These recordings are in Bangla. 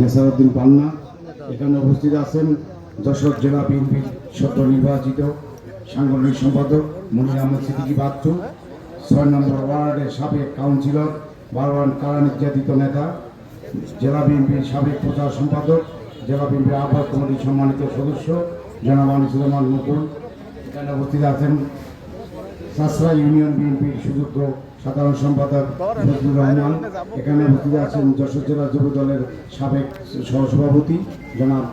নেসারউদ্দিন পান্না, এখানে উপস্থিত আছেন যশোর জেলা বিএনপির সদ্য নির্বাচিত সাংগঠনিক সম্পাদক মনির আহমেদ সিদ্দিকী বাচ্চু, ছয় নম্বর ওয়ার্ডের সাবেক কাউন্সিলর বারোয়ান কারা নির্যাতিত নেতা, জেলা বিএনপির সাবেক প্রচার সম্পাদক, জেলা বিএনপির আহ্বায়ক কমিটির সম্মানিত সদস্য জনাব আনিসুর মুকুল, এখানে উপস্থিত আছেন সাসরা ইউনিয়ন বিএনপির সুযোগ্য সাধারণ সম্পাদক ফজলুর রহমান, এখানে উপস্থিত আছেন যশোর জেলা যুব দলের সাবেক সহসভাপতি জনাব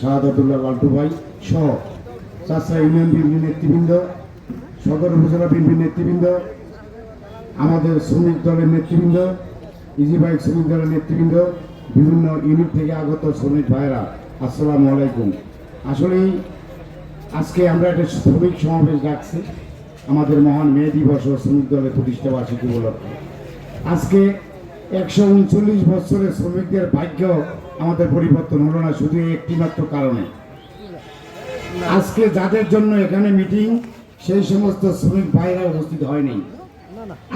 শাহাদুল্লাহ লাল্টু ভাই সহ সাসরা ইউনিয়ন বিএনপির নেতৃবৃন্দ, সদর উপজেলা বিএনপির নেতৃবৃন্দ, আমাদের শ্রমিক দলের নেতৃবৃন্দ, ইজি বাইক শ্রমিক দলের নেতৃবৃন্দ, বিভিন্ন ইউনিট থেকে আগত শ্রমিক ভাইরা আসসালামু আলাইকুম। আসলেই আজকে আমরা একটা শ্রমিক সমাবেশ ডাকছি। আমাদের মহান মে দিবস ও শ্রমিক দলের প্রতিষ্ঠা বার্ষিকী উপলক্ষে আজকে একশো উনচল্লিশ বছরের শ্রমিকদের ভাগ্য আমাদের পরিবর্তন হলো না, শুধু একটি মাত্র কারণে। আজকে যাদের জন্য এখানে মিটিং, সেই সমস্ত শ্রমিক ভাইরা উপস্থিত হয়নি।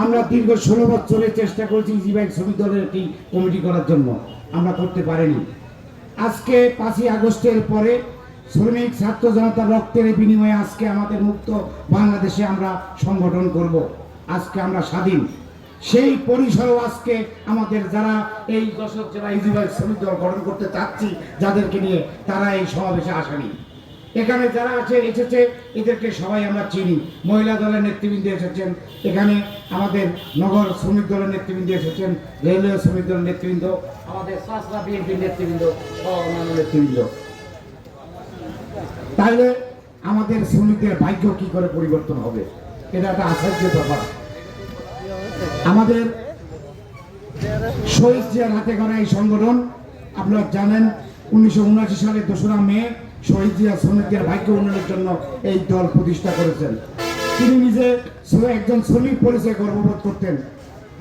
আমরা দীর্ঘ ষোলো বছরের চেষ্টা করেছি জিবাইক শ্রমিক দলের একটি কমিটি করার জন্য। আমরা করতে পারিনি। আজকে পাঁচই আগস্টের পরে শ্রমিক, ছাত্র জনতার রক্তের বিনিময়ে আজকে আমাদের মুক্ত বাংলাদেশে আমরা সংগঠন করব। আজকে আমরা স্বাধীন। সেই পরিসরও আজকে আমাদের যারা এই দশক জেলা ইজিবাইক শ্রমিক দল গঠন করতে চাচ্ছি, যাদেরকে নিয়ে তারা এই সমাবেশে আসেনি এখানে যারা আছে, এসেছে, এদেরকে সবাই আমরা চিনি। মহিলা দলের নেতৃবৃন্দ এসেছেন। এখানে আমাদের নগর শ্রমিক দলের নেতৃবৃন্দ এসেছেন। রেলওয়ে শ্রমিক দলের নেতৃবৃন্দ, আমাদের সাসরা বিএনপির নেতৃবৃন্দ অন্যান্য নেতৃবৃন্দ। তাহলে আমাদের শ্রমিকদের ভাগ্য কি করে পরিবর্তন হবে? এটা একটা আশ্চর্য ব্যাপার। আমাদের শহীদ জিয়ার হাতে করা এই সংগঠন, আপনারা জানেন, উনিশশো উনআশি সালে দোসরা মে শহীদ জিয়া শ্রমিকদের ভাগ্য উন্নয়নের জন্য এই দল প্রতিষ্ঠা করেছেন। তিনি নিজে একজন শ্রমিক পরিচয় গর্ববোধ করতেন।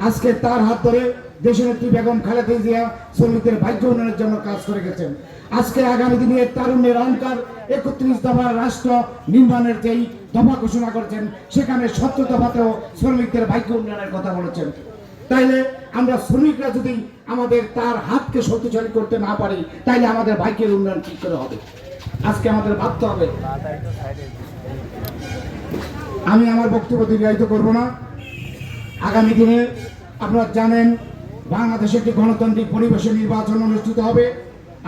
আজকে তার হাত ধরে দেশনেত্রী বেগম খালেদা জিয়া শ্রমিকদের ভাগ্য উন্নয়নের জন্য কাজ করে গেছেন। আজকে আগামী দিনে তারুণ্যের অহংকার একত্রিশ দফা রাষ্ট্র নির্মাণের যেই দফা ঘোষণা করেছেন, সেখানে সত্য দফাতেও শ্রমিকদের ভাগ্য উন্নয়নের কথা বলেছেন। তাইলে আমরা শ্রমিকরা যদি আমাদের তার হাতকে শক্তিশালী করতে না পারি, তাইলে আমাদের ভাগ্যের উন্নয়ন কি করে হবে। আজকে আমাদের ভাবতে হবে। আমি আমার বক্তব্য দীর্ঘায়িত করব না। আগামী দিনে আপনারা জানেন, বাংলাদেশে একটি গণতান্ত্রিক পরিবেশে নির্বাচন অনুষ্ঠিত হবে।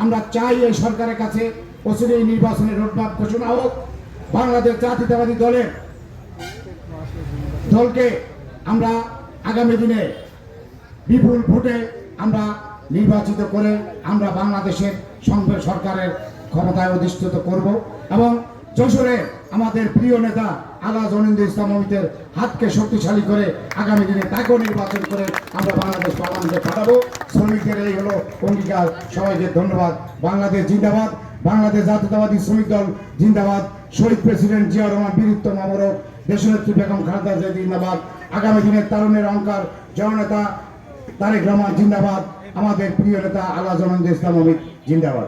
আমরা চাই এই সরকারের কাছে অচিরে এই নির্বাচনের রোডম্যাপ ঘোষণা হোক। বাংলাদেশ জাতীয়তাবাদী দলের দলকে আমরা আগামী দিনে বিপুল ভোটে আমরা নির্বাচিত করে আমরা বাংলাদেশের সঙ্গে সরকারের ক্ষমতায় অধিষ্ঠিত করব। এবং যশোরে আমাদের প্রিয় নেতা আলা জনিন্দ ইসলাম অমিতের হাতকে শক্তিশালী করে আগামী দিনে তাকেও নির্বাচন করে আমরা বাংলাদেশ পার্লামেন্টে পাঠাবো। শ্রমিকদের এই হলো অঙ্গীকার। সবাইকে ধন্যবাদ। বাংলাদেশ জিন্দাবাদ। বাংলাদেশ জাতীয়তাবাদী শ্রমিক দল জিন্দাবাদ। শহীদ প্রেসিডেন্ট জিয়া রহমান বীরুত্তম অমরক দেশনেত্রী বেগম খালেদা জিয়া জিন্দাবাদ। আগামী দিনের তারুণের অহংকার জননেতা তারেক রহমান জিন্দাবাদ। আমাদের প্রিয় নেতা আল্লাহ জনন্দ ইসলাম অমিত জিন্দাবাদ।